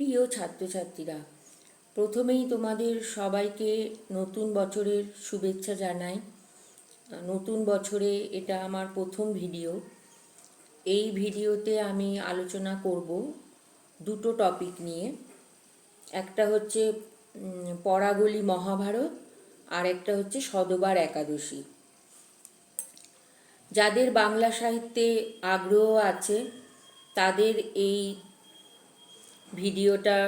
প্রিয় ছাত্রছাত্রীরা, প্রথমেই তোমাদের সবাইকে নতুন বছরের শুভেচ্ছা জানাই। নতুন বছরে এটা আমার প্রথম ভিডিও। এই ভিডিওতে আমি আলোচনা করব দুটো টপিক নিয়ে। একটা হচ্ছে পরাগলি মহাভারত আর একটা হচ্ছে সদবার একাদশী। যাদের বাংলা সাহিত্যে আগ্রহ আছে, তাদের এই ভিডিওটা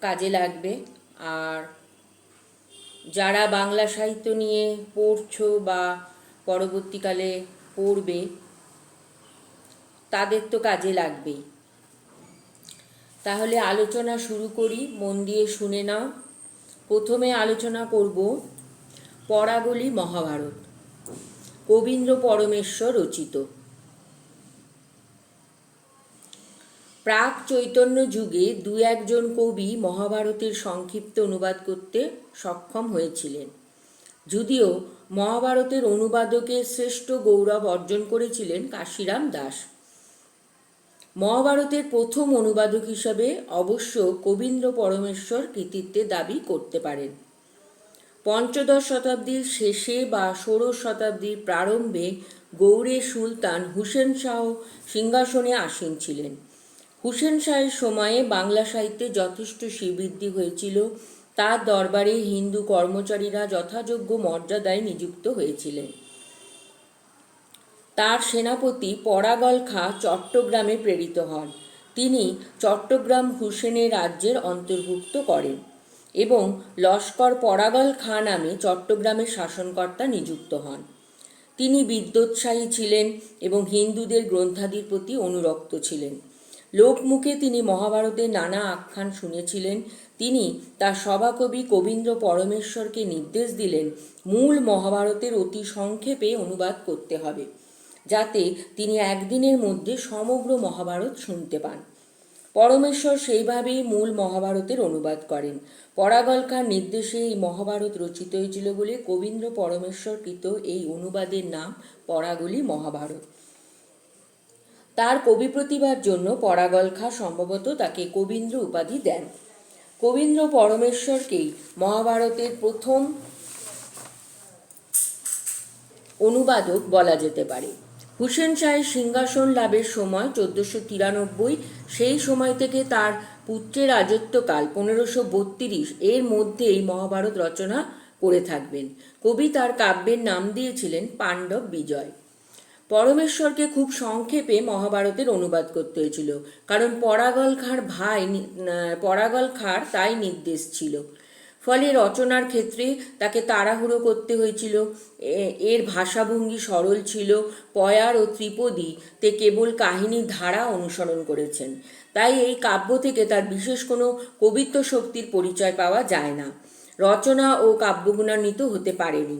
কাজে লাগবে। আর যারা বাংলা সাহিত্য নিয়ে পড়ছো বা পরবর্তীকালে পড়বে, তাদের তো কাজে লাগবেই তাহলে আলোচনা শুরু করি, মন দিয়ে শুনে নাও। প্রথমে আলোচনা করব পরাগলি মহাভারত। কবীন্দ্র পরমেশ্বর রচিত। প্রাক চৈতন্য যুগে দু একজন কবি মহাভারতের সংক্ষিপ্ত অনুবাদ করতে সক্ষম হয়েছিলেন। যদিও মহাভারতের অনুবাদকের শ্রেষ্ঠ গৌরব অর্জন করেছিলেন কাশিরাম দাস। মহাভারতের প্রথম অনুবাদক হিসাবে অবশ্য কবীন্দ্র পরমেশ্বর কৃতিত্বের দাবি করতে পারেন। পঞ্চদশ শতাব্দীর শেষে বা ষোড়শ শতাব্দীর প্রারম্ভে গৌড়ের সুলতান হুসেন শাহ সিংহাসনে আসীন ছিলেন। হুসেন শাহের সময়ে বাংলা সাহিত্যে যথেষ্ট শ্রীবৃদ্ধি হয়েছিল। তার দরবারে হিন্দু কর্মচারীরা যথাযোগ্য মর্যাদায় নিযুক্ত হয়েছিলেন। তার সেনাপতি পরাগল খাঁ চট্টগ্রামে প্রেরিত হন। তিনি চট্টগ্রাম হুসেনের রাজ্যের অন্তর্ভুক্ত করেন এবং লস্কর পরাগল খাঁ নামে চট্টগ্রামের শাসনকর্তা নিযুক্ত হন। তিনি বিদ্যোৎসাহী ছিলেন এবং হিন্দুদের গ্রন্থাদির প্রতি অনুরক্ত ছিলেন। লোকমুখে তিনি মহাভারতের নানা আখ্যান শুনেছিলেন। তিনি তার সভাকবি কবীন্দ্র পরমেশ্বরকে নির্দেশ দিলেন, মূল মহাভারতের অতি সংক্ষেপে অনুবাদ করতে হবে, যাতে তিনি একদিনের মধ্যে সমগ্র মহাভারত শুনতে পান। পরমেশ্বর সেইভাবেই মূল মহাভারতের অনুবাদ করেন। পরাগলকার নির্দেশে এই মহাভারত রচিত হয়েছিল বলে কবীন্দ্র পরমেশ্বর কৃত এই অনুবাদের নাম পরাগলি মহাভারত। তার কবি প্রতিভার জন্য পরাগল খাঁ সম্ভবত তাকে কবীন্দ্র উপাধি দেন। কবীন্দ্র পরমেশ্বরকেই মহাভারতের প্রথম অনুবাদক বলা যেতে পারে। হুসেন শাহের সিংহাসন লাভের সময় চোদ্দশো তিরানব্বই, সেই সময় থেকে তার পুত্রের রাজত্বকাল পনেরোশো বত্রিশ, এর মধ্যেই মহাভারত রচনা করে থাকবেন। কবি তার কাব্যের নাম দিয়েছিলেন পাণ্ডব বিজয়। পরমেশ্বরকে খুব সংক্ষেপে মহাভারতের অনুবাদ করতে হয়েছিল। কারণ পরাগল খাঁর ভাই পরাগল খাঁর তাই নির্দেশ ছিল। ফলে রচনার ক্ষেত্রে তাকে তাড়াহুড়ো করতে হয়েছিল। এর ভাষাভঙ্গি সরল ছিল। পয়ার ও ত্রিপদী তে কেবল কাহিনীর ধারা অনুসরণ করেছেন। তাই এই কাব্য থেকে তার বিশেষ কোনো কবিত্ব শক্তির পরিচয় পাওয়া যায় না। রচনা ও কাব্যগুণান্বিত হতে পারেনি।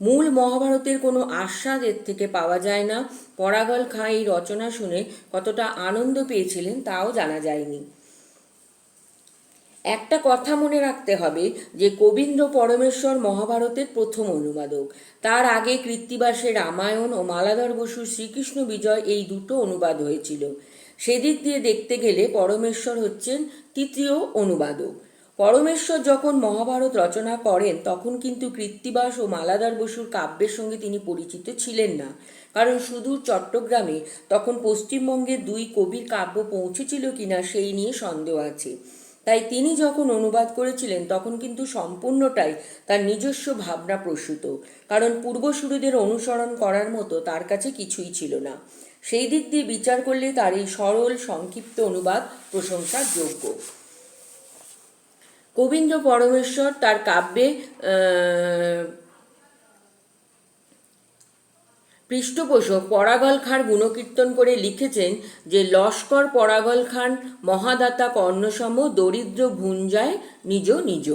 মূল মহাভারতের কোনো আস্বাদ এর থেকে পাওয়া যায় না। পরাগল খাঁ এই রচনা শুনে কতটা আনন্দ পেয়েছিলেন তাও জানা যায়নি। একটা কথা মনে রাখতে হবে যে কবীন্দ্র পরমেশ্বর মহাভারতের প্রথম অনুবাদক। তার আগে কৃত্তিবাসের রামায়ণ ও মালাধর বসুর শ্রীকৃষ্ণ বিজয় এই দুটো অনুবাদ হয়েছিল। সেদিক দিয়ে দেখতে গেলে পরমেশ্বর হচ্ছেন তৃতীয় অনুবাদক। পরমেশ্বর যখন মহাভারত রচনা করেন, তখন কিন্তু কৃত্তিবাস ও মালাদার বসুর কাব্যের সঙ্গে তিনি পরিচিত ছিলেন না। কারণ সুদূর চট্টগ্রামে তখন পশ্চিমবঙ্গের দুই কবির কাব্য পৌঁছেছিল কিনা সেই নিয়ে সন্দেহ আছে। তাই তিনি যখন অনুবাদ করেছিলেন, তখন কিন্তু সম্পূর্ণটাই তার নিজস্ব ভাবনা প্রসূত। কারণ পূর্বসূরীদের অনুসরণ করার মতো তার কাছে কিছুই ছিল না। সেই দিক দিয়ে বিচার করলে তার এই সরল, সংক্ষিপ্ত অনুবাদ প্রশংসার যোগ্য কবীন্দ্র পরমেশ্বর তার কাব্যে পৃষ্ঠপোষক পরাগল খাঁর গুণকীর্তন করে লিখেছেন যে, লস্কর পরাগল খান মহাদাতা কর্ণসম দরিদ্র ভুঞ্জায় নিজ নিজ।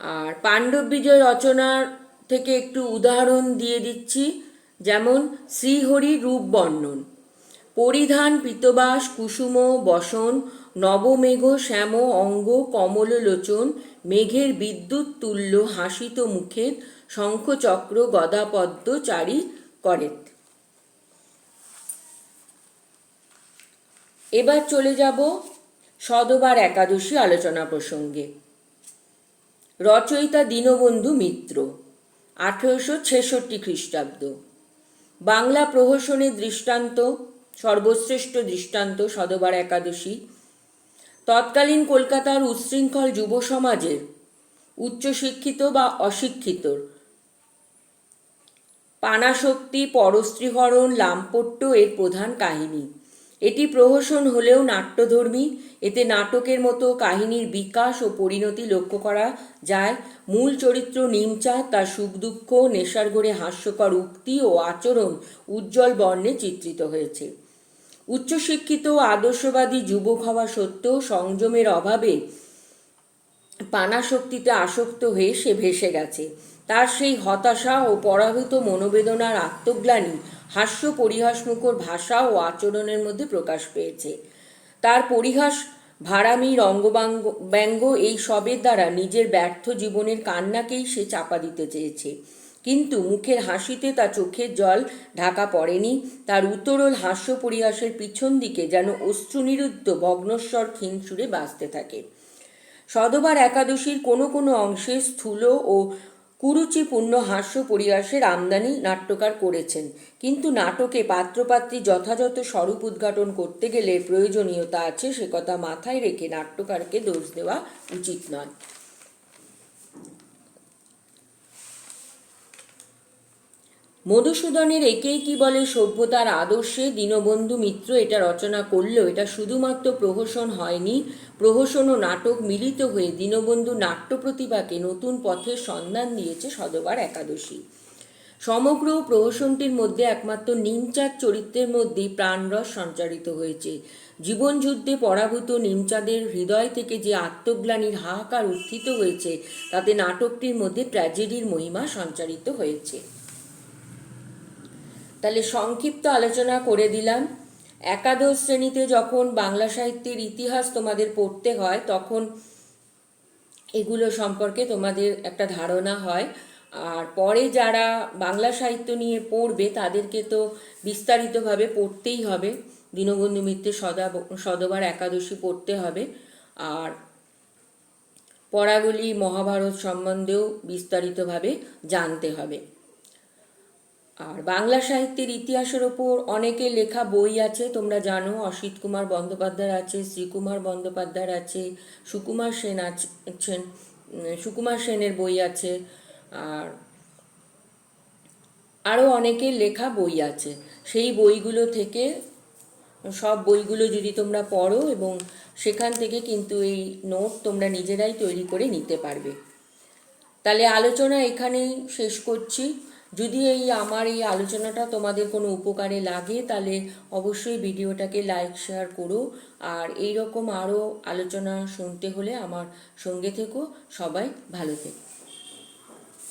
আর পাণ্ডব বিজয় রচনার থেকে একটু উদাহরণ দিয়ে দিচ্ছি, যেমন শ্রীহরি রূপ বর্ণন পরিধান পীতবাস কুসুম বসন নবমেঘ, শ্যাম, অঙ্গ কমল লোচন মেঘের বিদ্যুৎ, তুল্য, হাসিত মুখের, শঙ্খচক্র, গদাপদ্ম, চারি করেত। এবার চলে যাব সদবার একাদশী আলোচনা প্রসঙ্গে। রচয়িতা দীনবন্ধু মিত্র, আঠেরোশো ছেষট্টি খ্রিস্টাব্দ। বাংলা প্রহসনের দৃষ্টান্ত, সর্বশ্রেষ্ঠ দৃষ্টান্ত সদবার একাদশী। তৎকালীন কলকাতার উচ্ছৃঙ্খল যুব সমাজের উচ্চশিক্ষিত বা অশিক্ষিতর। পানাশক্তি পরস্ত্রীহরণ লাম্পট্য এর প্রধান কাহিনী। এটি প্রহসন হলেও নাট্যধর্মী। এতে নাটকের মতো কাহিনীর বিকাশ ও পরিণতি লক্ষ্য করা যায়। মূল চরিত্র নিমচাঁদ তার সুখ দুঃখ, নেশার ঘরে হাস্যকর উক্তি ও আচরণ উজ্জ্বল বর্ণে চিত্রিত হয়েছে। উচ্চশিক্ষিত আদর্শবাদী যুবক হওয়া সত্ত্বেও সংযমের অভাবে পানাশক্তিতে আসক্ত হয়ে সে ভেসে গেছে। তার সেই হতাশা ও পরাভূত মনোবেদনার আত্মগ্লানি হাস্য পরিহাসমুখর ভাষা ও আচরণের মধ্যে প্রকাশ পেয়েছে। তার পরিহাস ভাড়ামি রঙ্গবাঙ্গ, ব্যঙ্গ এই সবের দ্বারা নিজের ব্যর্থ জীবনের কান্নাকেই সে চাপা দিতে চেয়েছে। কিন্তু মুখের হাসিতে তা চোখের জল ঢাকা পড়েনি। তার উত্তরল হাস্য পরিহাসের পিছন দিকে যেন অশ্রুনিরুদ্ধ ভগ্নস্বর ক্ষীণ বাঁচতে থাকে। সদবার একাদশীর কোনো কোনো অংশে স্থূল ও কুরুচিপূর্ণ হাস্য পরিহাসের আমদানি নাট্যকার করেছেন। কিন্তু নাটকে পাত্রপাত্রী যথাযথ স্বরূপ উদ্ঘাটন করতে গেলে প্রয়োজনীয়তা আছে, সে কথা মাথায় রেখে নাট্যকারকে দোষ দেওয়া উচিত নয়। মধুসূদনের একেই কি বলে সভ্যতার আদর্শে? দীনবন্ধু মিত্র এটা রচনা করলেও এটা শুধুমাত্র প্রহসন হয়নি। প্রহসন ও নাটক মিলিত হয়ে দীনবন্ধু নাট্য প্রতিভাকে নতুন পথের সন্ধান দিয়েছে সদবার একাদশী। সমগ্র প্রহসনটির মধ্যে একমাত্র নিমচাঁদ চরিত্রের মধ্যেই প্রাণরস সঞ্চারিত হয়েছে। জীবনযুদ্ধে পরাভূত নিমচাঁদের হৃদয় থেকে যে আত্মগ্লানির হাহাকার উত্থিত হয়েছে, তাতে নাটকটির মধ্যে ট্র্যাজেডির মহিমা সঞ্চারিত হয়েছে। তাহলে সংক্ষিপ্ত আলোচনা করে দিলাম। একাদশ শ্রেণীতে যখন বাংলা সাহিত্যের ইতিহাস তোমাদের পড়তে হয়, তখন এগুলো সম্পর্কে তোমাদের একটা ধারণা হয়। আর পরে যারা বাংলা সাহিত্য নিয়ে পড়বে, তাদেরকে তো বিস্তারিতভাবে পড়তেই হবে। দীনবন্ধু মিত্রের সদা সদবার একাদশী পড়তে হবে। আর পড়াগুলি মহাভারত সম্বন্ধেও বিস্তারিতভাবে জানতে হবে। আর বাংলা সাহিত্যের ইতিহাসের ওপর অনেকের লেখা বই আছে, তোমরা জানো, অসিত কুমার বন্দ্যোপাধ্যায় আছে, শ্রীকুমার বন্দ্যোপাধ্যায় আছে, সুকুমার সেন আছেন সুকুমার সেনের বই আছে, আর আরও অনেকের লেখা বই আছে। সেই বইগুলো থেকে, সব বইগুলো যদি তোমরা পড়ো এবং সেখান থেকে কিন্তু এই নোট তোমরা নিজেরাই তৈরি করে নিতে পারবে। তাহলে আলোচনা এখানেই শেষ করছি। যদি এই আমার এই আলোচনাটা তোমাদের কোনো উপকারে লাগে, তাহলে অবশ্যই ভিডিওটাকে লাইক শেয়ার করো। আর এই রকম আরও আলোচনা শুনতে হলে আমার সঙ্গে থেকো। সবাই ভালো থেকো।